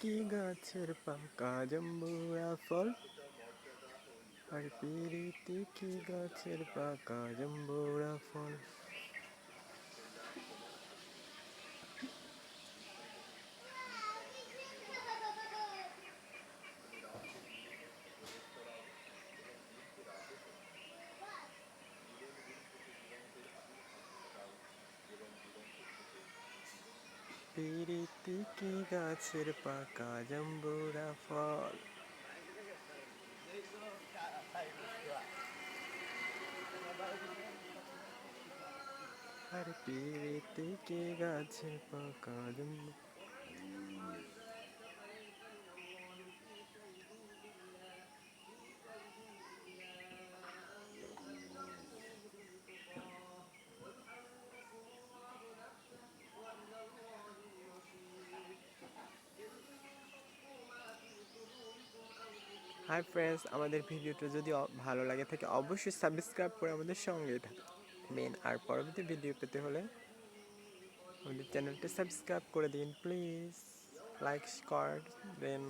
কি গাছের পাকা জম্বুরা ফল? আর পিরিতি কি গাছের পাকা জম্বুরা ফল? পিরিতি গাছের পাকা জম্বুরা ফল। আর পিরিতি থেকে গাছের পাকা জম্বু হাই ফ্রেন্ডস আমাদের ভিডিওটা যদি ভালো লাগে থাকে, অবশ্যই সাবস্ক্রাইব করে আমাদের সঙ্গে মেন আর পরবর্তী ভিডিও পেতে হলে আমাদের চ্যানেলটা সাবস্ক্রাইব করে দিন প্লিজ লাইক কর দেন